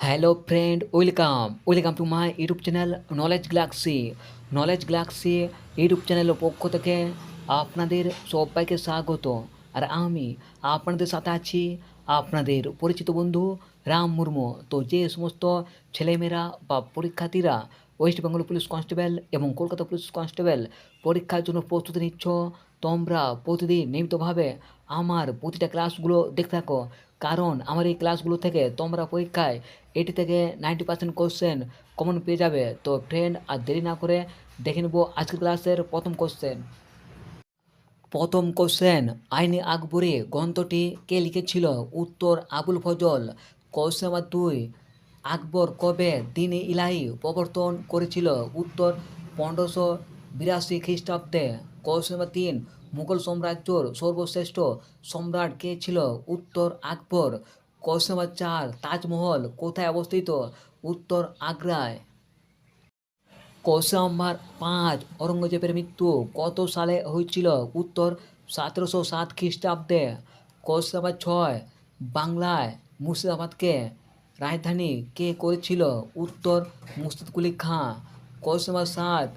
Hello friend welcome welcome to my YouTube channel knowledge galaxy knowledge galaxy YouTube চ্যানেলের পক্ষ থেকে আপনাদের সবাইকে স্বাগত। আর আমি আপনাদের সাথে আছি আপনাদের পরিচিত বন্ধু রাম মুর্মু। তো যে সমস্ত ছেলেমেয়েরা বা পরীক্ষার্থীরা ওয়েস্ট বেঙ্গল পুলিশ কনস্টেবল এবং কলকাতা পুলিশ কনস্টেবল পরীক্ষার জন্য প্রস্তুতি নিচ্ছ তোমরা প্রতিদিন নিয়মিতভাবে আমার প্রতিটা ক্লাসগুলো দেখতে থাকো। কারণ আমার এই ক্লাসগুলো থেকে তোমরা পরীক্ষায় এটি থেকে নাইনটি পার্সেন্ট কোশ্চেন কমন পেয়ে যাবে। তো ফ্রেন্ড আর দেরি না করে দেখে নেব আজকের ক্লাসের প্রথম কোশ্চেন প্রথম কোশ্চেন আইনি আকবরে গ্রন্থটি কে লিখেছিল? উত্তর আবুল ফজল। কোশ্চেন নাম্বার দুই, আকবর কবে দিনে ইলাহি প্রবর্তন করেছিল? উত্তর পনেরোশো বিরাশি খ্রিস্টাব্দে নাম্বার তিন মুঘল সাম্রাজ্যর সর্বশ্রেষ্ঠ সম্রাট কে ছিল উত্তর আকবর? নাম্বার চার, তাজমহল কোথায় অবস্থিত? উত্তর আগ্রায়। কোশ্চেন নাম্বার পাঁচ, ঔরঙ্গজেবের মৃত্যু কত সালে হয়েছিল? উত্তর সতেরোশো সাত খ্রিস্টাব্দে। কোশ্চেন নাম্বার ছয়, বাংলায় মুর্শিদাবাদকে রাজধানী কে করেছিল? উত্তর মুর্শিদ কুলি খাঁ। কোশ্চেন নাম্বার সাত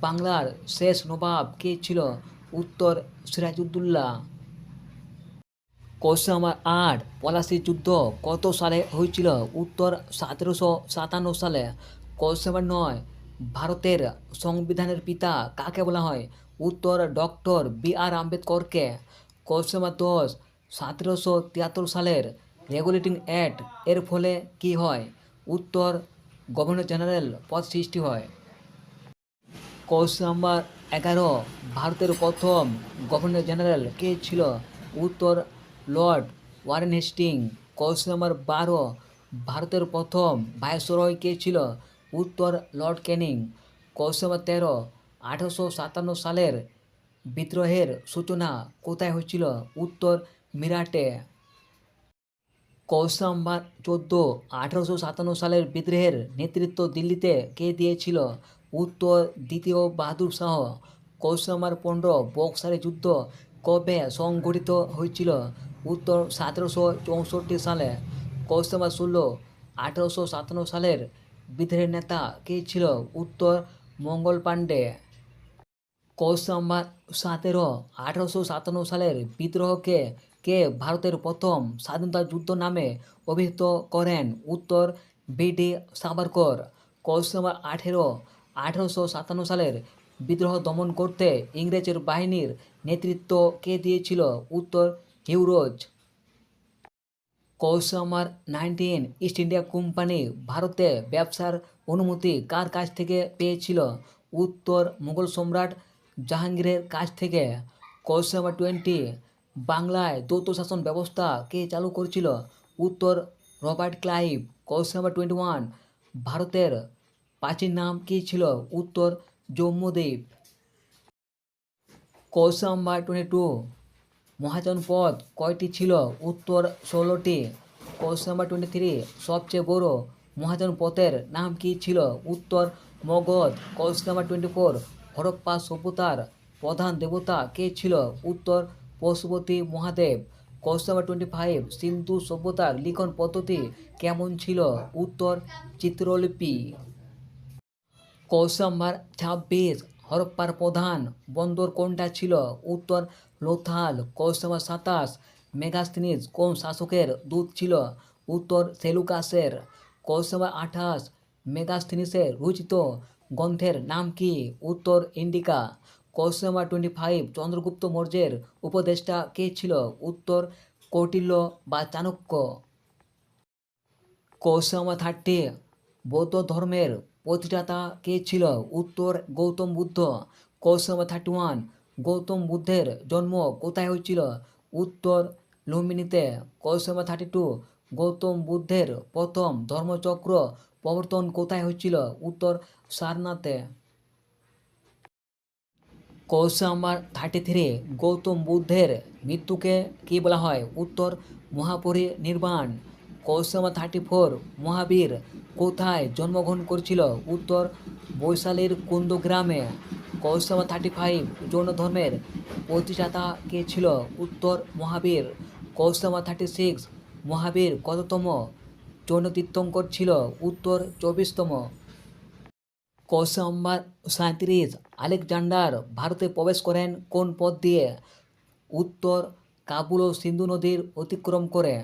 বাংলার শেষ নবাব কে ছিল? উত্তর, সিরাজউদ্দৌলা। কোশ্চেন নাম্বার আট, পলাশি যুদ্ধ কত সালে হয়েছিল? উত্তর, সতেরোশো সাতান্ন সালে। কোশ্চেন নাম্বার নয়, ভারতের সংবিধানের পিতা কাকে বলা হয়? উত্তর, ডক্টর বি আর আম্বেদকরকে। কোশ্চেন নাম্বার দশ, সতেরোশো তিয়াত্তর সালের রেগুলেটিং অ্যাক্ট এর ফলে কি হয়? উত্তর, গভর্নর জেনারেল পদ সৃষ্টি হয়। কোশ্চেন নাম্বার এগারো, ভারতের প্রথম গভর্নর জেনারেল কে ছিল? উত্তর, lord Warren Hastings. Question number বারো, ভারতের প্রথম ভাইসরয় কে ছিল? উত্তর, লর্ড ক্যানিং কোশ্চেন নাম্বার তেরো, আঠারোশো সাতান্ন সালের বিদ্রোহের সূচনা কোথায় হয়েছিল? উত্তর, মিরাটে। কোশ্চেন নাম্বার চোদ্দ, আঠারোশো সাতান্ন সালের বিদ্রোহের নেতৃত্ব দিল্লিতে কে দিয়েছিল? উত্তর দ্বিতীয় বাহাদুর শাহ নাম্বার পনেরো বক্সারে যুদ্ধ কবে সংঘটিত হয়েছিল? উত্তর সতেরোশো চৌষট্টি সালে। কোশ্চেন ষোলো আঠারোশো সাতান্ন সালের বিদ্রোহের নেতা কে ছিল? উত্তর মঙ্গল পাণ্ডে। কোশ্চেন সতেরো আঠারোশো সাতান্ন সালের বিদ্রোহকে কে ভারতের প্রথম স্বাধীনতা যুদ্ধ নামে অভিহিত করেন? উত্তর বিডি সাভারকর। কোশ্চেন আঠেরো আঠারোশো সাতান্ন সালের বিদ্রোহ দমন করতে ইংরেজের বাহিনীর নেতৃত্ব কে দিয়েছিল? উত্তর, Hugh Rose. Number nineteen East India company ভারতে ব্যবসার অনুমতি কার কাছ থেকে পেয়েছিল? উত্তর, মুঘল সম্রাট জাহাঙ্গীরের কাছ থেকে। নাম্বার টোয়েন্টি বাংলায় দ্বৈত শাসন ব্যবস্থা কে চালু করেছিল? উত্তর, Robert Clive. Number twenty one ভারতের প্রাচীন নাম কী ছিল? উত্তর Jambudwip question number twenty two মহাজনপদ কয়টি ছিল? উত্তর, ষোলোটি। কোশ্চেন নাম্বার টোয়েন্টি থ্রি সবচেয়ে বড় মহাজন পথের নাম কী ছিল? উত্তর, Magadh. Question number twenty four Harappa সভ্যতার প্রধান দেবতা কে ছিল? উত্তর, Pashupati Mahadev. Question number twenty five Sindhu সভ্যতার লিখন পদ্ধতি কেমন ছিল? উত্তর, চিত্রলিপি। কোশ্চেন ছাব্বিশ, হরপ্পার প্রধান। বন্দর কোনটা ছিল? উত্তর, লোথাল। কোশ্চেন সাতাশ মেগাস্তিনিস কোন শাসকের দূত ছিল? উত্তর, সেলুকাসের। কোশ্চেন আঠাশ মেগাস্তিনিসের রচিত গ্রন্থের নাম কি? উত্তর, Indica. Question twenty five Chandragupta মৌর্যের উপদেষ্টা কে ছিল? উত্তর, কৌটিল্য বা চাণক্য। কোশ্চেন থার্টি বৌদ্ধ ধর্মের প্রতিষ্ঠাতা কে ছিল উত্তর Gautam Buddha. Number thirty one, Gautam বুদ্ধের জন্ম কোথায় হয়েছিল? উত্তর লুম্বিনীতে। নাম্বার থার্টি টু, গৌতম বুদ্ধের প্রথম ধর্মচক্র প্রবর্তন কোথায় হয়েছিল? উত্তর সারনাথে। Question number thirty three, Gautam বুদ্ধের মৃত্যুকে কী বলা হয়? উত্তর Mahaparinirvana number thirty four, Mahavir কোথায় জন্মগ্রহণ করেছিল? উত্তর বৈশালীর কুন্দ গ্রামে। কোশ্চেন থার্টি ফাইভ জৈন ধর্মের প্রতিষ্ঠাতা কে ছিল? উত্তর Mahavir. Number thirty six, Mahavir কততম জৈন তীর্থঙ্কর ছিল? উত্তর চব্বিশতম। কোশ্চেন নাম্বার সাঁত্রিশ আলেকজান্ডার ভারতে প্রবেশ করেন কোন পথ দিয়ে? উত্তর কাবুল ও সিন্ধু নদীর অতিক্রম করে।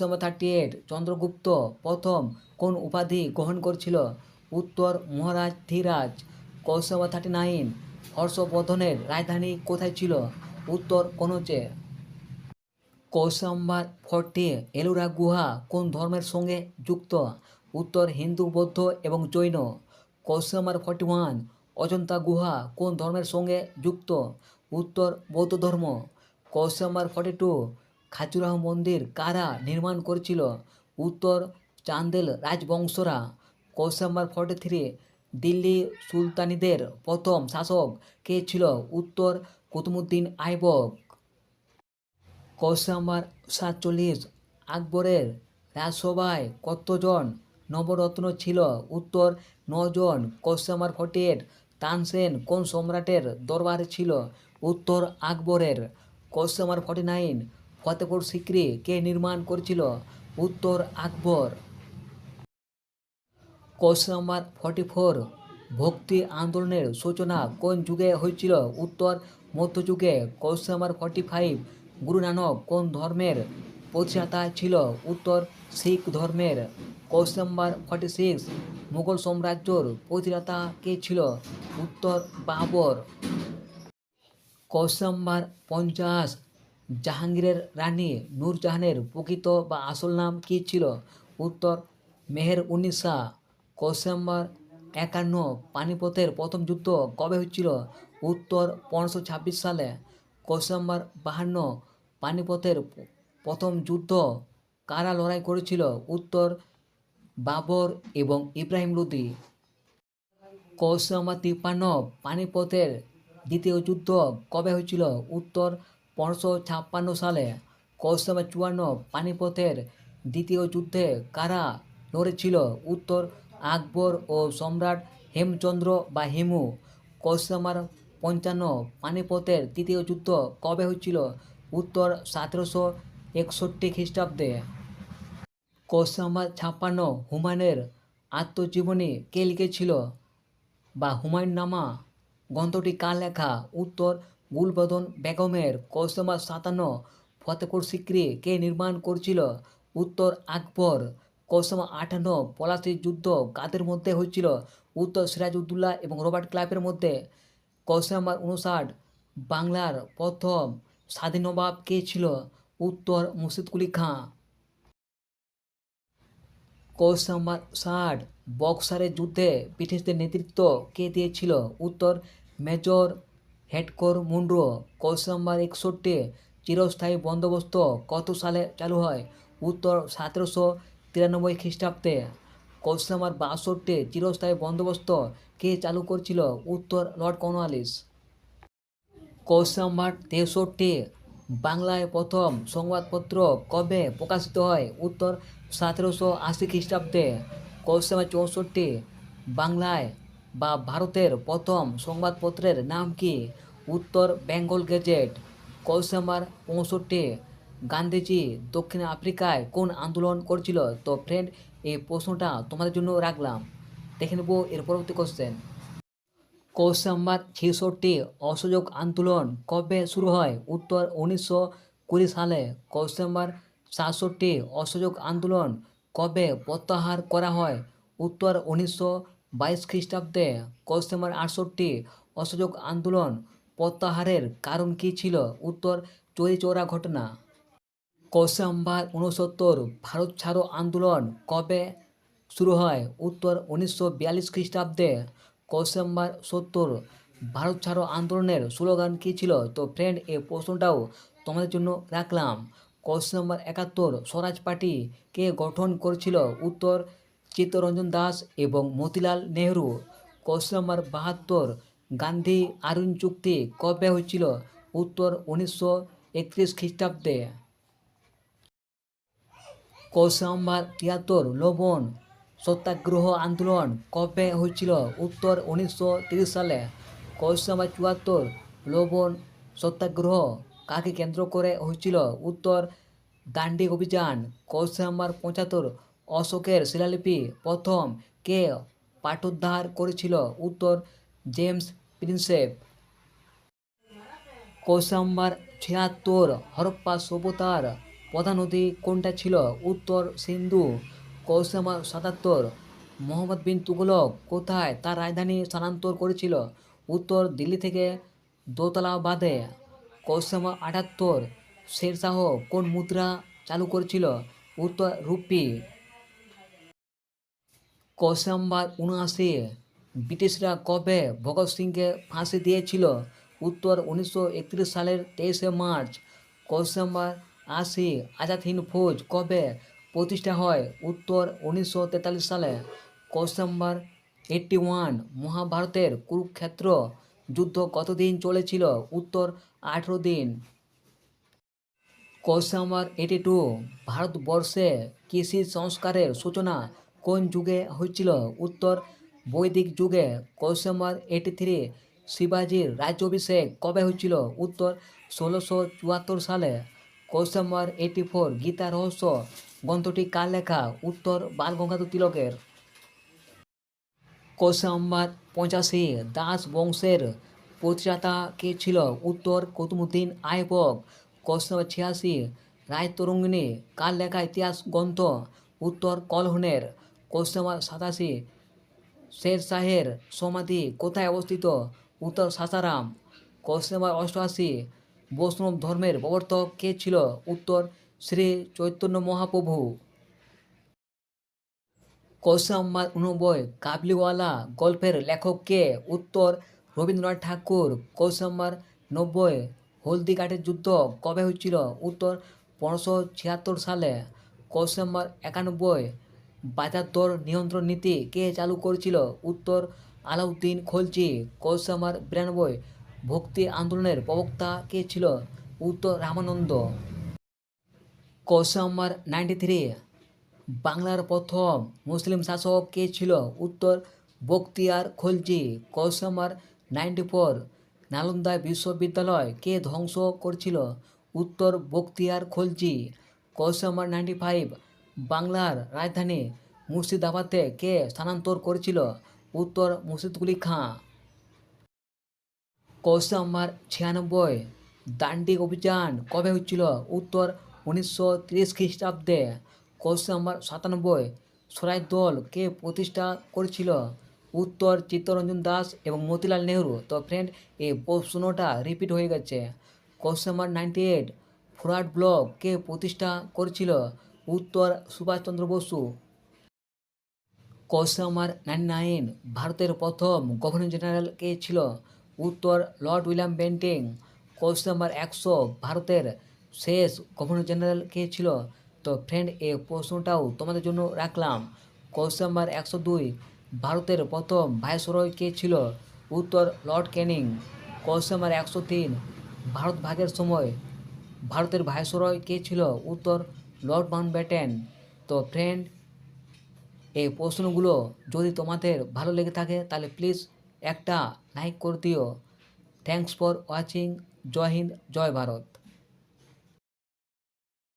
নাম্বার থার্টি এইট চন্দ্রগুপ্ত প্রথম কোন উপাধি গ্রহণ করেছিল? উত্তর, Maharaj Dhiraj. Number thirty nine, হর্ষবর্ধনের রাজধানী কোথায় ছিল? উত্তর কনৌজে কোশ্চেন নাম্বার ফোরটি, এলোরা গুহা কোন ধর্মের সঙ্গে যুক্ত? উত্তর হিন্দু, বৌদ্ধ এবং Jain. Question number forty one, Ajanta গুহা কোন ধর্মের সঙ্গে যুক্ত? উত্তর বৌদ্ধ ধর্ম। Question number forty two Khajuraho মন্দির কারা নির্মাণ করেছিল? উত্তর, Chandel রাজবংশরা। Question number forty three, Delhi সুলতানিদের প্রথম শাসক কে ছিল? উত্তর, কুতুবুদ্দিন আইবক। কোশ্চেন নাম্বার সাতচল্লিশ, আকবরের রাজসভায় কতজন নবরত্ন ছিল? উত্তর, নজন। Question number forty eight, Tansen কোন সম্রাটের দরবারে ছিল? উত্তর, আকবরের। Question number forty nine Fatehpur Sikri কে নির্মাণ করেছিল? উত্তর Akbar. Question number forty four, ভক্তি আন্দোলনের সূচনা কোন যুগে হয়েছিল? উত্তর মধ্যযুগে question number forty five, Guru Nanak কোন ধর্মের প্রতিষ্ঠাতা ছিল? উত্তর শিখ ধর্মের। Question number forty six, Mughal সাম্রাজ্যর প্রতিষ্ঠাতা কে ছিল? উত্তর বাবর। কোশ্চেন নাম্বার পঞ্চাশ জাহাঙ্গীরের রানী নূরজাহানের প্রকৃত বা আসল নাম কী ছিল? উত্তর, মেহের উন্নিসা কোশ্চেন নাম্বার একান্ন পানিপথের প্রথম যুদ্ধ কবে হচ্ছিল উত্তর, পনেরোশো ছাব্বিশ সালে। কোশ্চেন নাম্বার বাহান্ন পানিপথের প্রথম যুদ্ধ কারা লড়াই করেছিল? উত্তর, বাবর এবং ইব্রাহিম লোদি। কোশ্চেন নাম্বার তিপ্পান্ন পানিপথের দ্বিতীয় যুদ্ধ কবে হয়েছিল? উত্তর পনেরোশো ছাপ্পান্ন সালে কোশ্চেন চুয়ান্ন পানিপথের দ্বিতীয় যুদ্ধে কারা লড়েছিল উত্তর আকবর ও সম্রাট হেমচন্দ্র বা হেমু? কোশ্চেন নাম্বার পঞ্চান্ন পানিপথের তৃতীয় যুদ্ধ কবে হয়েছিল? উত্তর সতেরোশো একষট্টি খ্রিস্টাব্দে। কোশ্চেন নাম্বার ছাপ্পান্ন হুমায়ুনের আত্মজীবনী কে লিখেছিল? বা হুমায়ুন নামা গ্রন্থটি কার লেখা? উত্তর গুলবদন বেগমের নাম্বার সাতান্ন, ফতেপুর সিক্রি কে নির্মাণ করেছিল উত্তর আকবর। নাম্বার আটান্ন পলাশির যুদ্ধ কাদের মধ্যে হয়েছিল উত্তর সিরাজউদ্দৌলা এবং রবার্ট ক্লাবের মধ্যে। নাম্বার উনষাট, বাংলার প্রথম স্বাধীন নবাব কে ছিল? উত্তর মুর্শিদ কুলি খাঁ। কোশ্চেন নাম্বার ষাট, বক্সারের যুদ্ধে ব্রিটিশদের নেতৃত্ব কে দিয়েছিল? উত্তর মেজর হেডকোর মুন্ড্রো কোশ্চেন নাম্বার একষট্টি চিরস্থায়ী বন্দোবস্ত কত সালে চালু হয়? উত্তর সতেরোশো তিরানব্বই খ্রিস্টাব্দে। কোশ্চেন নাম্বার বাষট্টি চিরস্থায়ী বন্দোবস্ত কে চালু করেছিল? উত্তর লর্ড কর্নওয়ালিস কোশ্চেন নাম্বার তেষট্টি বাংলায় প্রথম সংবাদপত্র কবে প্রকাশিত হয়? উত্তর সতেরোশো আশি খ্রিস্টাব্দে। কোশ্চেন নাম্বার চৌষট্টি বাংলায় বা ভারতের প্রথম সংবাদপত্রের নাম কি? উত্তর বেঙ্গল গেজেট। কোশ্চেন নাম্বার পঁয়ষট্টি। গান্ধীজি দক্ষিণ আফ্রিকায় কোন আন্দোলন করেছিল? তো ফ্রেন্ড এই প্রশ্নটা তোমাদের জন্য রাখলাম। দেখে নেব এর পরবর্তী কোশ্চেন নাম্বার ছেষট্টি অসহযোগ আন্দোলন কবে শুরু হয়? উত্তর উনিশশো কুড়ি সালে কোশ্চেন নাম্বার সাতষট্টি অসহযোগ আন্দোলন কবে প্রত্যাহার করা হয়? উত্তর উনিশশো বাইশ খ্রিস্টাব্দে কোশ্চেন আটষট্টি অসহযোগ আন্দোলন প্রত্যাহারের কারণ কী ছিল? উত্তর চৌরি চৌরা ঘটনা। কোশ্চেন নাম্বার উনসত্তর ভারত ছাড়ো আন্দোলন কবে শুরু হয়? উত্তর, উনিশশো বিয়াল্লিশ খ্রিস্টাব্দে কোশ্চেন নাম্বার সত্তর ভারত ছাড়ো আন্দোলনের স্লোগান কী ছিল? তো ফ্রেন্ড এই প্রশ্নটাও তোমাদের জন্য রাখলাম। কোশ্চেন নাম্বার একাত্তর স্বরাজ পার্টি কে গঠন করেছিল? উত্তর চিত্তরঞ্জন দাস এবং মতিলাল নেহরু। কোশ্চেন নাম্বার বাহাত্তর, গান্ধী আরুণ চুক্তি কবে হয়েছিল? উত্তর উনিশশো একত্রিশ খ্রিস্টাব্দে। কোশ্চেন নাম্বার তিয়াত্তর, লবণ, সত্যাগ্রহ আন্দোলন কবে হয়েছিল? উত্তর উনিশশো তিরিশ সালে। কোশ্চেন নাম্বার চুয়াত্তর, লবণ, সত্যাগ্রহ কাকে কেন্দ্র করে হয়েছিল? উত্তর দান্ডিক অভিযান। কোশ্চেন নাম্বার পঁচাত্তর অশোকের শিলালিপি প্রথম কে পাঠোদ্ধার করেছিল? উত্তর, জেমস প্রিন্সেপ। কোশ্চেন নাম্বার ছিয়াত্তর, হরপ্পা সভ্যতার প্রধান নদী কোনটা ছিল? উত্তর, সিন্ধু। কোশ্চেন নাম্বার সাতাত্তর, মোহাম্মদ বিন তুগলক কোথায় তার রাজধানী স্থানান্তর করেছিল? উত্তর, দিল্লি থেকে দোতলা বাদে কোশ্চেন নাম্বার আটাত্তর, শেরশাহ কোন মুদ্রা চালু করেছিল? উত্তর, রুপি। কোশ্চেন নাম্বার উনআশি ব্রিটিশরা কবে ভগৎ সিংকে ফাঁসি দিয়েছিল? উত্তর উনিশশো একত্রিশ সালের তেইশে মার্চ। কোশ্চেন আশি, আজাদ হিন্দ ফৌজ কবে প্রতিষ্ঠা হয়? উত্তর উনিশশো তেতাল্লিশ সালে। কোশ্চেন নাম্বার এইট্টি ওয়ান, মহাভারতের কুরুক্ষেত্র। যুদ্ধ কতদিন চলেছিল? উত্তর আঠেরো দিন। কোশ্চেন এইটি টু, ভারতবর্ষে কৃষি সংস্কারের সূচনা কোন যুগে হয়েছিল? উত্তর, বৈদিক যুগে কোশ্চেন নাম্বার এইটি থ্রি শিবাজির রাজ্যাভিষেক কবে হয়েছিল? উত্তর, ষোলোশো চুয়াত্তর সালে question number eighty four Gita Rahasya গ্রন্থটি কার লেখা? উত্তর বাল গঙ্গাধর তিলকের। কোশ্চেন নাম্বার পঁচাশি দাস বংশের প্রতিষ্ঠাতা কে ছিল? উত্তর, কুতুবুদ্দিন আইবক কোশ্চেন নাম্বার ছিয়াশি রায়তরঙ্গিনী, কার লেখা ইতিহাস গ্রন্থ? উত্তর, কলহনের। নাম্বার সাতাশি শের শাহের সমাধি কোথায় অবস্থিত? উত্তর, সাসারাম। নাম্বার অষ্টআশি বৈষ্ণব ধর্মের প্রবর্তক কে ছিল? উত্তর, শ্রী চৈতন্য মহাপ্রভু। কোশ্চেন নাম্বার উনব্বই কাবলিওয়ালা গল্পের লেখক কে? উত্তর, রবীন্দ্রনাথ ঠাকুর। কোশ্চেন নাম্বার নব্বই হলদিঘাটের যুদ্ধ কবে হয়েছিল? উত্তর, পনেরোশো ছিয়াত্তর সালে। কোশ্চেন নাম্বার একানব্বই বাজার দর নিয়ন্ত্রণ নীতি কে চালু করেছিল? উত্তর, আলাউদ্দিন খলজি নাম্বার বিরানব্বই। ভক্তি আন্দোলনের প্রবক্তা কে ছিল? উত্তর, রামানন্দ। Number ninety three. বাংলার প্রথম মুসলিম শাসক কে ছিল? উত্তর Bakhtiyar Khilji. Number ninety four. Nalanda বিশ্ববিদ্যালয় কে ধ্বংস করেছিল? উত্তর Bakhtiyar Khilji. Number ninety five. বাংলার রাজধানী মুর্শিদাবাদে কে স্থানান্তর করেছিল? উত্তর মুর্শিদকুলি খাঁ। কোশ্চেন নাম্বার ছিয়ানব্বই দান্ডি অভিযান কবে হচ্ছিল উত্তর উনিশশো তিরিশ খ্রিস্টাব্দে। কোশ্চেন নাম্বার সাতানব্বই, সরাই দল কে প্রতিষ্ঠা করেছিল? উত্তর চিত্তরঞ্জন দাস এবং মতিলাল নেহরু। তো ফ্রেন্ড এই প্রশ্নটা রিপিট হয়ে গেছে। Question number ninety eight forward block কে প্রতিষ্ঠা করেছিল? উত্তর Subhas Chandra Bose. Question number ninety nine ভারতের প্রথম গভর্নর জেনারেল কে ছিল? উত্তর লর্ড উইলিয়াম বেন্টিং। কোশ্চেন একশো ভারতের শেষ গভর্নর জেনারেল কে ছিল? তো ফ্রেন্ড এই প্রশ্নটাও তোমাদের জন্য রাখলাম। কোশ্চেন একশো দুই ভারতের প্রথম ভাইসরয় কে ছিল? উত্তর লর্ড ক্যানিং কোশ্চেন একশো তিন ভারত ভাগের সময় ভারতের ভাইসরয় কে ছিল? উত্তর লর্ড ব্যাটেন তো ফ্রেন্ড এই প্রশ্নগুলো যদি তোমাদের ভালো লেগে থাকে, তাহলে প্লিজ একটা লাইক করে দিও। থ্যাংকস ফর ওয়াচিং জয় হিন্দ, জয় ভারত।